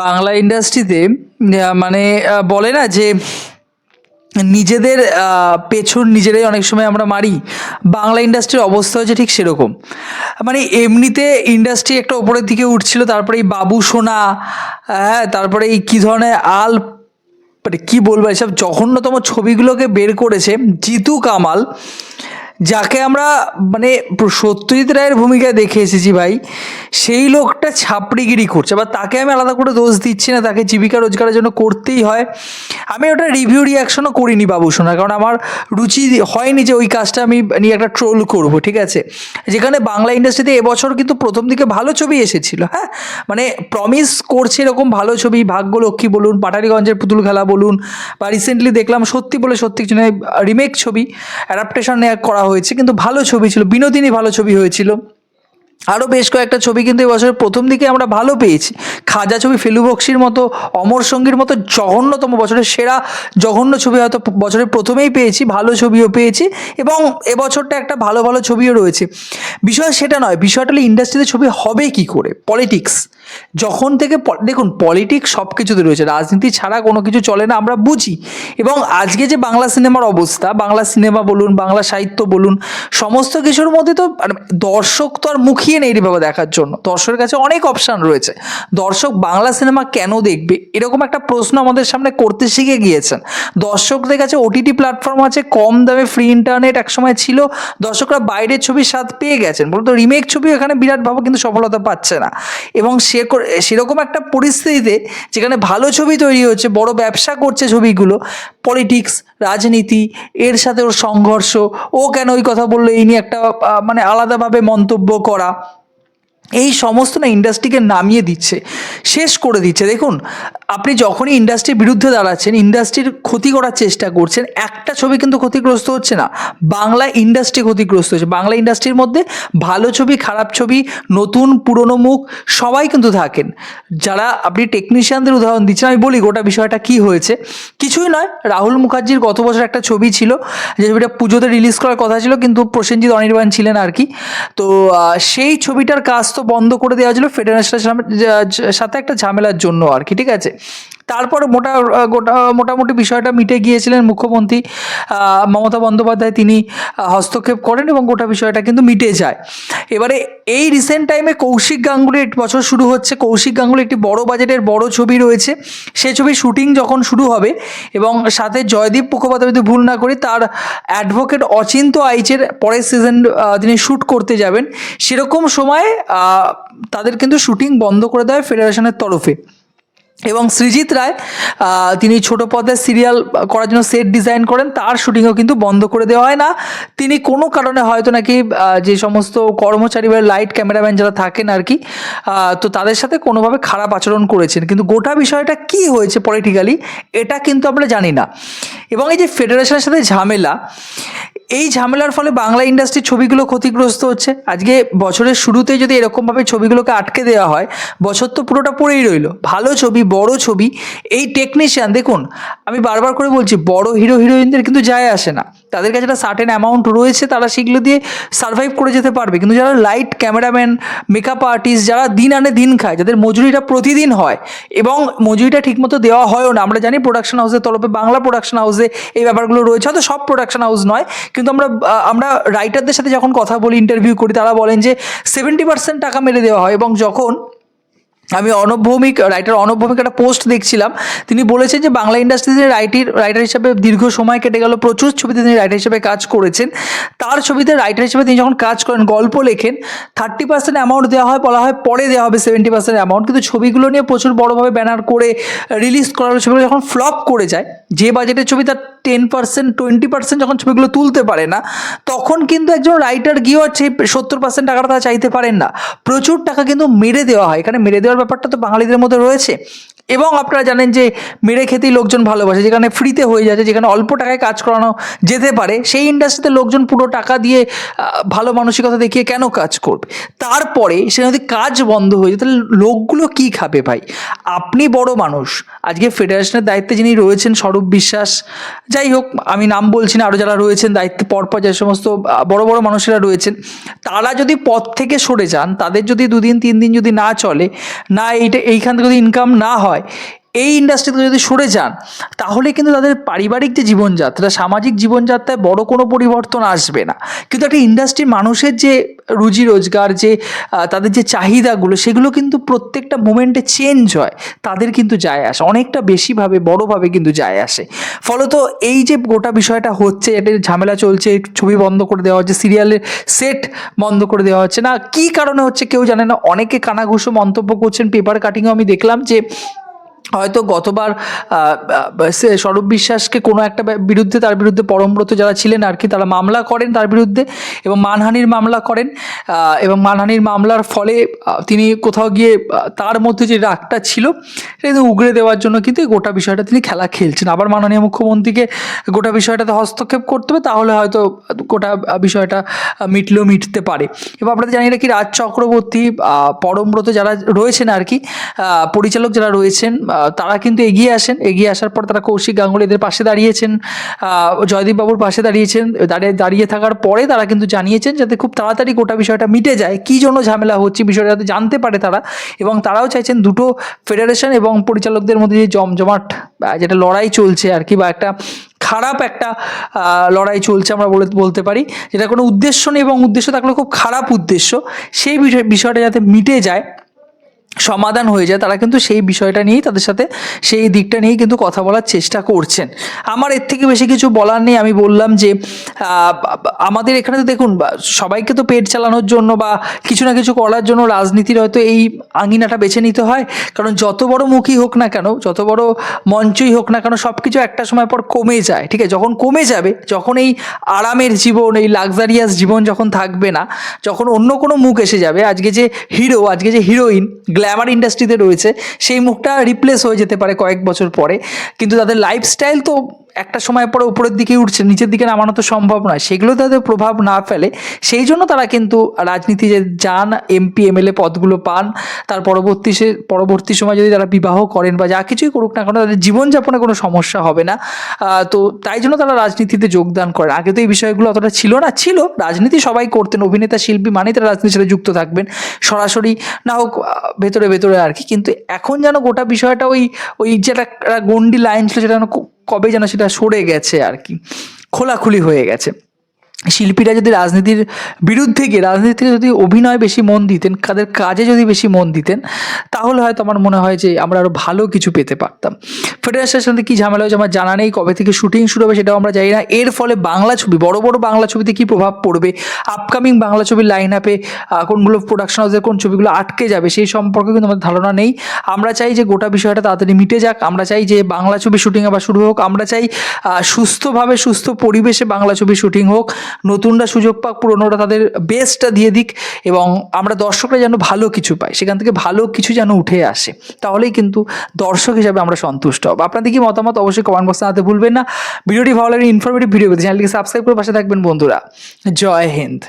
বাংলা ইন্ডাস্ট্রিতে মানে বলে না যে নিজেদের পেছন নিজেরাই অনেক সময় আমরা মারি। বাংলা ইন্ডাস্ট্রির অবস্থা হচ্ছে ঠিক সেরকম। মানে এমনিতে ইন্ডাস্ট্রি একটা ওপরের দিকে উঠছিল, তারপরে এই বাবু সোনা হ্যাঁ তারপরে এই কী ধরনের আল মানে কী বলব, এসব জঘন্যতম ছবিগুলোকে বের করেছে জিতু কামাল। যাকে আমরা মানে সত্যজিৎ রায়ের ভূমিকায় দেখে এসেছি ভাই, সেই লোকটা ছাপড়িগিরি করছে। বা তাকে আমি আলাদা করে দোষ দিচ্ছি না, তাকে জীবিকা রোজগারের জন্য করতেই হয়। আমি ওটা রিভিউ রিয়াকশনও করিনি বাবু সোনা, কারণ আমার রুচি হয়নি যে ওই কাজটা আমি নিয়ে একটা ট্রোল করব, ঠিক আছে? যেখানে বাংলা ইন্ডাস্ট্রিতে এবছর কিন্তু প্রথম দিকে ভালো ছবি এসেছিল হ্যাঁ? মানে প্রমিস করছে এরকম ভালো ছবি ভাগ্যলক্ষ্মী বলুন, পাটারিগঞ্জের পুতুল খেলা বলুন, বা রিসেন্টলি দেখলাম সত্যি বলে সত্যি কিছু রিমেক ছবি অ্যাডাপ্টেশন করা হয়েছে কিন্তু ভালো ছবি ছিল বিনোদিনী ভালো ছবি হয়েছিল। আরও বেশ কয়েকটা ছবি কিন্তু এবছরের প্রথম দিকে আমরা ভালো পেয়েছি। খাজা ছবি ফেলু বক্সির মতো, অমর সঙ্গীর মতো জঘন্যতম বছরের সেরা জঘন্য ছবি হয়তো বছরের প্রথমেই পেয়েছি, ভালো ছবিও পেয়েছি এবং এবছরটা একটা ভালো ভালো ছবিও রয়েছে। বিষয় সেটা নয়, বিষয়টা হলো ইন্ডাস্ট্রিতে ছবি হবে কি করে? পলিটিক্স যখন থেকে দেখুন পলিটিক্স সব কিছুতে রয়েছে, রাজনীতি ছাড়া কোনো কিছু চলে না, আমরা বুঝি। এবং আজকে যে বাংলা সিনেমার অবস্থা, বাংলা সিনেমা বলুন, বাংলা সাহিত্য বলুন, সমস্ত কিছুর মধ্যে তো মানে দর্শক তো আর মুখিয়ে নেই এইভাবে দেখার জন্য। দর্শকের কাছে অনেক অপশান রয়েছে। দর্শক বাংলা সিনেমা কেন দেখবে? এরকম একটা প্রশ্ন আমাদের সামনে করতে শিখে গিয়েছেন। দর্শকদের কাছে ওটিটি প্ল্যাটফর্ম আছে, কম দামে ফ্রি ইন্টারনেট একসময় ছিল। দর্শকরা বাইরের ছবির স্বাদ পেয়ে গেছেন। বলতো রিমেক ছবি এখানে বিরাটভাবে কিন্তু সফলতা পাচ্ছে না। এবং সে সেরকম একটা পরিস্থিতিতে যেখানে ভালো ছবি তৈরি হচ্ছে, বড় ব্যবসা করছে ছবিগুলো পলিটিক্স রাজনীতি, এর সাথে ওর সংঘর্ষ, ও কেন ওই কথা বলল, এই নিয়ে একটা মানে আলাদাভাবে মন্তব্য করা এই সমস্ত না ইন্ডাস্ট্রিকে নামিয়ে দিচ্ছে, শেষ করে দিচ্ছে। দেখুন, আপনি যখনই ইন্ডাস্ট্রির বিরুদ্ধে দাঁড়াচ্ছেন ইন্ডাস্ট্রির ক্ষতি করার চেষ্টা করছেন, একটা ছবি কিন্তু ক্ষতিগ্রস্ত হচ্ছে না। বাংলা ইন্ডাস্ট্রি ক্ষতিগ্রস্ত হচ্ছে। বাংলা ইন্ডাস্ট্রির মধ্যে ভালো ছবি, খারাপ ছবি, নতুন, পুরনো মুখ সবাই কিন্তু থাকেন। যারা আপনি টেকনিশিয়ানদের উদাহরণ দিচ্ছেন, আমি বলি গোটা বিষয়টা কি হয়েছে। কিছুই নয়, রাহুল মুখার্জির গত বছর একটা ছবি ছিল, যে ছবিটা পুজোতে রিলিজ করার কথা ছিল, কিন্তু প্রসেনজিৎ অনির্বাণ ছিলেন আর কি। তো সেই ছবিটার কাজ বন্ধ করে দেওয়া হয়েছিল ফেডারেশনের সাথে একটা ঝামেলার জন্য আর কি ঠিক আছে? তারপর মোটা গোটা, মোটামুটি বিষয়টা মিটে গিয়েছিলেন মুখ্যমন্ত্রী মমতা বন্দ্যোপাধ্যায়। তিনি হস্তক্ষেপ করেন এবং গোটা বিষয়টা কিন্তু মিটে যায়। এবারে এই রিসেন্ট টাইমে কৌশিক গাঙ্গুলির বছর শুরু হচ্ছে। কৌশিক গাঙ্গুলি একটি বড় বাজেটের বড় ছবি রয়েছে। সেই ছবির শুটিং যখন শুরু হবে এবং সাথে জয়দীপ মুখোপাধ্যায় যদি ভুল না করি, তার অ্যাডভোকেট অচিন্ত আইচের পরের সিজন তিনি শ্যুট করতে যাবেন। সেরকম সময় তাদের কিন্তু শুটিং বন্ধ করে দেয় ফেডারেশনের তরফে। এবং সৃজিৎ রায় তিনি ছোট পর্দায় সিরিয়াল করার জন্য সেট ডিজাইন করেন, তার শুটিংও কিন্তু বন্ধ করে দেওয়া হয় না। তিনি কোনো কারণে হয়তো নাকি যে সমস্ত কর্মচারী বা লাইট ক্যামেরাম্যান যারা থাকেন আর কি তো তাদের সাথে কোনোভাবে খারাপ আচরণ করেছেন। কিন্তু গোটা বিষয়টা কি হয়েছে পলিটিক্যালি এটা কিন্তু আমরা জানি না। এবং এই যে ফেডারেশনের সাথে ঝামেলা এই ঝামেলার ফলে বাংলা ইন্ডাস্ট্রির ছবিগুলো ক্ষতিগ্রস্ত হচ্ছে। আজকে বছরের শুরুতে যদি এরকমভাবে ছবিগুলোকে আটকে দেওয়া হয়, বছর তো পুরোটা পড়েই রইল। ভালো ছবি, বড় ছবি, এই টেকনিশিয়ান দেখুন, আমি বারবার করে বলছি, বড় হিরো হিরোইনদের কিন্তু যায় আসে না। তাদের কাছে একটা সার্টেন অ্যামাউন্ট রয়েছে, তারা সেগুলো দিয়ে সার্ভাইভ করে যেতে পারবে। কিন্তু যারা লাইট ক্যামেরাম্যান মেকআপ আর্টিস্ট যারা দিন আনে দিন খায়, যাদের মজুরিটা প্রতিদিন হয়, এবং মজুরিটা ঠিকমতো দেওয়া হয়ও না, আমরা জানি প্রোডাকশন হাউসের তরফে বাংলা প্রোডাকশন হাউসে এই ব্যাপারগুলো রয়েছে, হয়তো সব প্রোডাকশন হাউস নয় কিন্তু আমরা আমরা রাইটারদের সাথে যখন কথা বলি ইন্টারভিউ করি, তারা বলেন যে সেভেন্টি পার্সেন্ট টাকা মেরে দেওয়া হয় এবং যখন আমি অনব রাইটার অনব একটা পোস্ট দেখছিলাম, তিনি বলেছেন যে বাংলা ইন্ডাস্ট্রিতে রাইটির রাইটার হিসাবে দীর্ঘ সময় কেটে গেল, প্রচুর ছবিতে তিনি রাইটার হিসেবে কাজ করেছেন। তার ছবিতে রাইটার হিসেবে তিনি যখন কাজ করেন, গল্প লেখেন থার্টি পার্সেন্ট অ্যামাউন্ট দেওয়া হয়, বলা হয় পরে দেওয়া হবে সেভেন্টি পার্সেন্ট অ্যামাউন্ট কিন্তু ছবিগুলো নিয়ে প্রচুর বড়োভাবে ব্যানার করে রিলিজ করার ছবিগুলো যখন ফ্লপ করে যায়, যে বাজেটের ছবি তার টেন পার্সেন্ট টোয়েন্টি পার্সেন্ট যখন ছবিগুলো তুলতে পারে না, তখন কিন্তু একজন রাইটার গিয়েও সেই সত্তর পার্সেন্ট টাকাটা তারা চাইতে পারেন না। প্রচুর টাকা কিন্তু মেরে দেওয়া হয়। এখানে মেরে দেওয়ার ব্যাপারটা তো বাঙালিদের মধ্যে রয়েছে। এবং আপনারা জানেন যে মেরে খেতেই লোকজন ভালোবাসে, যেখানে ফ্রিতে হয়ে যাচ্ছে, যেখানে অল্প টাকায় কাজ করানো যেতে পারে, সেই ইন্ডাস্ট্রিতে লোকজন পুরো টাকা দিয়ে ভালো মানসিকতা দেখিয়ে কেন কাজ করবে? তারপরে সে যদি কাজ বন্ধ হয়ে যায়, তাহলে লোকগুলো কী খাবে ভাই? আপনি বড় মানুষ, আজকে ফেডারেশনের দায়িত্বে যিনি রয়েছেন, স্বরূপ বিশ্বাস, যাই হোক, আমি নাম বলছি না আরও যারা রয়েছেন, দায়িত্বে পরপর যে সমস্ত বড় বড় মানুষেরা রয়েছেন, তারা যদি পথ থেকে সরে যান, তাদের যদি দুদিন, তিন দিন যদি না চলে, না এইটা, এইখান থেকে যদি ইনকাম না হয় এই ইন্ডাস্ট্রি থেকে যদি সরে যান, তাহলে কিন্তু তাদের পারিবারিক যে জীবনযাত্রা, সামাজিক জীবনযাত্রায় বড় কোনো পরিবর্তন আসবে না। কিন্তু একটা ইন্ডাস্ট্রির মানুষের যে রুজি রোজগার, যে তাদের যে চাহিদাগুলো, সেগুলো কিন্তু প্রত্যেকটা মোমেন্টে চেঞ্জ হয়। তাদের কিন্তু যায় আসে, অনেকটা বেশিভাবে, বড়োভাবে কিন্তু যায় আসে। ফলত এই যে গোটা বিষয়টা হচ্ছে এটা ঝামেলা চলছে, ছবি বন্ধ করে দেওয়া হচ্ছে সিরিয়ালের সেট বন্ধ করে দেওয়া হচ্ছে, না, কী কারণে হচ্ছে কেউ জানে না। অনেকে কানাঘুষো মন্তব্য করছেন পেপার কাটিংও আমি দেখলাম যে হয়তো গতবার স্বরূপ বিশ্বাসকে কোনো একটা বিরুদ্ধে, তার বিরুদ্ধে পরমব্রত যারা ছিলেন আর কি, তারা মামলা করেন তার বিরুদ্ধে এবং মানহানির মামলা করেন। এবং মানহানির মামলার ফলে তিনি কোথাও গিয়ে তার মধ্যে যে রাগটা ছিল, সেটা উগড়ে দেওয়ার জন্য কিন্তু গোটা বিষয়টা তিনি খেলা খেলছেন। আবার মাননীয় মুখ্যমন্ত্রীকে গোটা বিষয়টাতে হস্তক্ষেপ করতে হবে, তাহলে হয়তো গোটা বিষয়টা মিটলেও মিটতে পারে। এবং আপনাদের জানি রাখি, রাজ চক্রবর্তী পরমব্রত যারা রয়েছেন আর কি পরিচালক যারা রয়েছেন তারা কিন্তু এগিয়ে আসেন। এগিয়ে আসার পর তারা কৌশিক গাঙ্গুলি এদের পাশে দাঁড়িয়েছেন। জয়দীপ বাবুর পাশে দাঁড়িয়েছেন। দাঁড়িয়ে দাঁড়িয়ে থাকার পরে তারা কিন্তু জানিয়েছেন যাতে খুব তাড়াতাড়ি গোটা বিষয়টা মিটে যায়। কী জন্য ঝামেলা হচ্ছে বিষয়টা যাতে জানতে পারে তারা। এবং তারাও চাইছেন দুটো ফেডারেশন এবং পরিচালকদের মধ্যে যে জমজমাট যেটা লড়াই চলছে আর কি বা একটা খারাপ একটা লড়াই চলছে আমরা বলে, বলতে পারি। যেটা কোনো উদ্দেশ্য নেই এবং উদ্দেশ্য থাকলে খুব খারাপ উদ্দেশ্য। সেই বিষয়, বিষয়টা যাতে মিটে যায় সমাধান হয়ে যায়, তারা কিন্তু সেই বিষয়টা নিয়েই তাদের সাথে সেই দিকটা নিয়েই কিন্তু কথা বলার চেষ্টা করছেন। আমার এর থেকে বেশি কিছু বলার নেই, আমি বললাম যে আমাদের এখানে তো দেখুন সবাইকে তো পেট চালানোর জন্য বা কিছু না কিছু করার জন্য রাজনীতির হয়তো এই আঙিনাটা বেছে নিতে হয়। কারণ যত বড় মুখই হোক না কেন, যত বড় মঞ্চই হোক না কেন সব কিছু একটা সময় পর কমে যায়, ঠিক আছে? যখন কমে যাবে, যখন এই আরামের জীবন, এই লাক্সারিয়াস জীবন যখন থাকবে না, যখন অন্য কোনো মুখ এসে যাবে, আজকে যে হিরো আজকে যে হিরোইন গ্ল্যামার ইন্ডাস্ট্রিতে রয়েছে, সেই মুখটা রিপ্লেস হয়ে যেতে পারে কয়েক বছর পরে। কিন্তু তাদের লাইফস্টাইল তো একটা সময় পরে উপরের দিকে উঠছে, নিচের দিকে নামানো তো সম্ভব নয়। সেগুলো তাদের প্রভাব না ফেলে, সেই জন্য তারা কিন্তু রাজনীতি যে যান, এমপি, এমএলএ পদগুলো পান, তার পরবর্তী সে, পরবর্তী সময় যদি তারা বিবাহ করেন বা যা কিছুই করুক না কেন, তাদের জীবনযাপনে কোনো সমস্যা হবে না। তো তাই জন্য তারা রাজনীতিতে যোগদান করেন আগে তো এই বিষয়গুলো অতটা ছিল না, ছিল, রাজনীতি সবাই করতেন, অভিনেতা, শিল্পী মানেই তারা রাজনীতির সাথে যুক্ত থাকবেন। সরাসরি না হোক ভেতরে ভেতরে আর কি। কিন্তু এখন যেন গোটা বিষয়টা ওই ওই যেটা একটা গন্ডি লাইন ছিল, সেটা যেন কবে যেন সেটা সরে গেছে আর কি খোলাখুলি হয়ে গেছে। শিল্পীরা যদি রাজনীতির বিরুদ্ধে গিয়ে, রাজনীতিতে যদি অভিনয় বেশি মন দিতেন, তাদের কাজে যদি বেশি মন দিতেন, তাহলে হয়তো আমার মনে হয় যে আমরা আরও ভালো কিছু পেতে পারতাম। ফেডারেশনের সাথে কী ঝামেলা হয়েছে আমার জানা নেই, কবে থেকে শুটিং শুরু হবে সেটাও আমরা জানি না। এর ফলে বাংলা ছবি, বড় বড় বাংলা ছবিতে কী প্রভাব পড়বে? আপকামিং বাংলা ছবির লাইন আপে কোনগুলো প্রোডাকশন হাউসের কোন ছবিগুলো আটকে যাবে, সেই সম্পর্কে কিন্তু আমাদের ধারণা নেই। আমরা চাই যে গোটা বিষয়টা তাড়াতাড়ি মিটে যাক, আমরা চাই যে বাংলা ছবি শুটিং আবার শুরু হোক, আমরা চাই সুস্থভাবে সুস্থ পরিবেশে বাংলা ছবি শুটিং হোক। নতুনরা সুযোগ পাক, পুরনোরা তাদের বেস্টটা দিয়ে দিক এবং আমরা দর্শকরা যেন ভালো কিছু পাই, সেখান থেকে ভালো কিছু যেন উঠে আসে, তাহলেই কিন্তু দর্শক হিসাবে আমরা সন্তুষ্ট হব। আপনাদের কি মতামত অবশ্যই কমেন্ট বক্সে আনতে ভুলবেন না। ভিডিওটি ভালো লাগলে ইনফরমেটিভ ভিডিও পেতে চ্যানেলটিকে সাবস্ক্রাইব করে পাশে থাকবেন বন্ধুরা। জয় হিন্দ।